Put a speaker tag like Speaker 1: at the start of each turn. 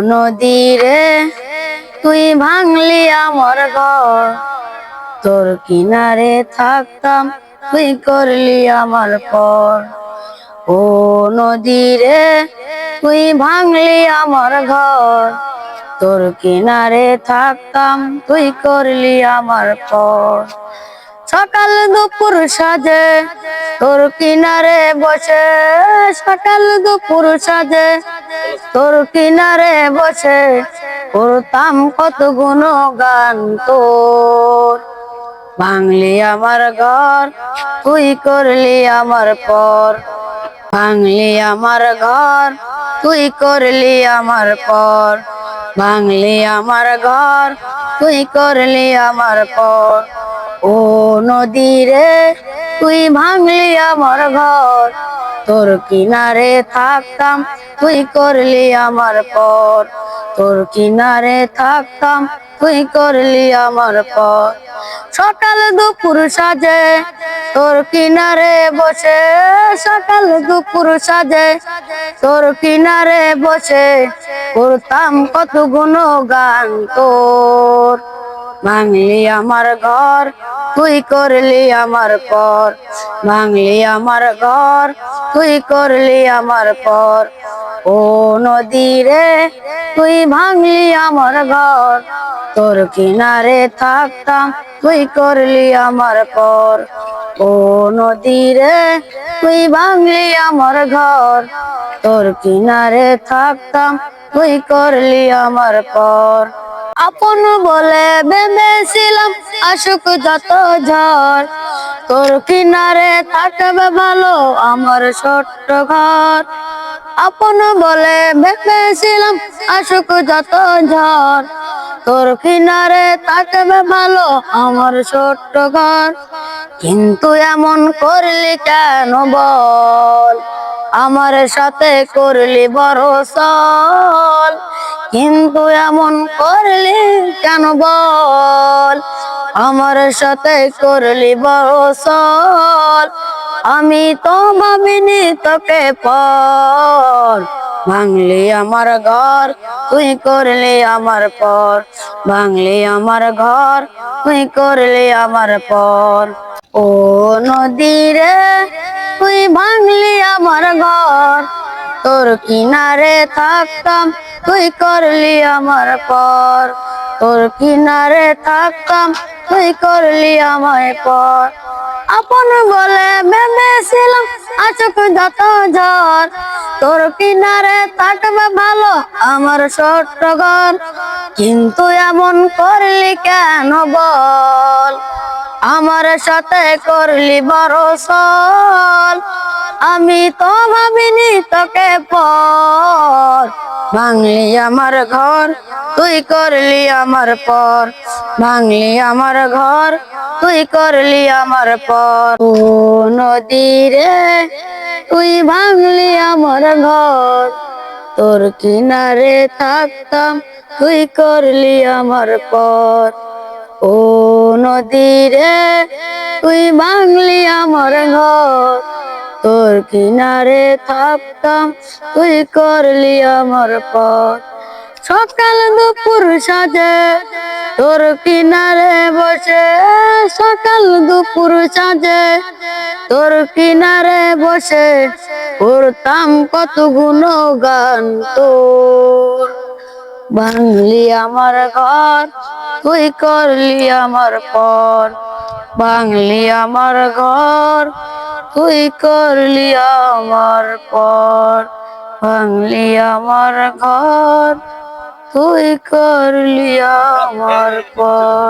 Speaker 1: নদী রে তুই ভাঙলি আমার ঘর। তোর কিনারে থাকতাম, তুই করলি আমার পর। ও নদী রে তুই ভাঙলি আমার ঘর। তোর কিনারে থাকতাম, তুই করলি আমার পর। সকাল দুপুর সাজে, তোর কিনারে বসে। সকাল দুপুর সাজে, তোর কিনারে বসে। করতাম কত গুণ গান তোর। ভাঙলি আমার ঘর, তুই করলি আমার পর। ভাঙলি আমার ঘর, তুই করলি আমার পর। ভাঙলি আমার ঘর, তুই করলি আমার পর। ও নদী রে, তুই ভাঙলি আমার ঘর। তোর কিনারে থাকতাম, তুই করলি আমার পর তোর কিনারে থাকতাম, তুই করলি আমার পর সকাল দুপুর সাজে, তোর কিনারে বসে। সকাল দুপুর সাজে, তোর কিনারে বসে। করতাম কত গুণ গান তোর। ভাঙলি আমার ঘর তুই করলি আমার পর, ভাঙলি আমার ঘর, তুই করলি আমার পর। ও নদী রে, তুই ভাঙলি আমার ঘর, তোর কিনারে থাকতাম, তুই করলি আমার পর। ও নদী রে, তুই ভাঙলি আমার ঘর, তোর কিনারে থাকতাম, তুই করলি আমার পর। আপন বলে ভেবেছিলাম, আসুক যত ঝড়। তোর কিনারে থাকবে ভালো আমার ছোট্ট ঘর। আপন বলে ভেবেছিলাম, আসুক যত ঝড়। তোর কিনারে থাকবে ভালো আমার ছোট্ট ঘর। কিন্তু এমন করলি কেন বল? আমার সাথে করলি বড় সল কিন্তু এমন করলি কেন বল? আমার সাথে করলি বসল আমি তো ভাবিনি তোকে পর। ভাঙলি আমার ঘর, তুই করলি আমার পর। ভাঙলি আমার ঘর, তুই করলি আমার পর। ও নদী রে, তুই ভাঙলি আমার ঘর। তোর কিনারে থাকতাম তুই করলি আমার পর। তোর কিনারে থাকতাম, তুই করলি আমায় পর। আপন বলে ভেবেছিলাম আচক যত ঝড়। তোর কিনারে থাকবে ভালো আমার ছোট্ট ঘর। কিন্তু এমন করলি কেন বল? আমার সাথে করলি বড় সল আমি তো ভাবিনি তোকে পর। ভাঙলি আমার ঘর, তুই করলি আমার পর। ভাঙলি আমার ঘর, তুই করলি আমার পর। ও নদী রে, তুই ভাঙলি আমার ঘর। তোর কিনারে থাকতাম, তুই করলি আমার পর। ও নদী রে, তুই ভাঙলি আমার ঘর। তোর কিনারে থাকতাম, তুই করলি আমার পর সকাল দুপুর সাজে তোর কিনারে বসে, সকাল দুপুর সাজে তোর কিনারে বসে করতাম কত গুণ গান তোর। ভাঙলি আমার ঘর, তুই করলি আমার পর। ভাঙলি আমার ঘর তুই করলি আমার পর ভাঙলি আমার ঘর। তুই করলি আমার পর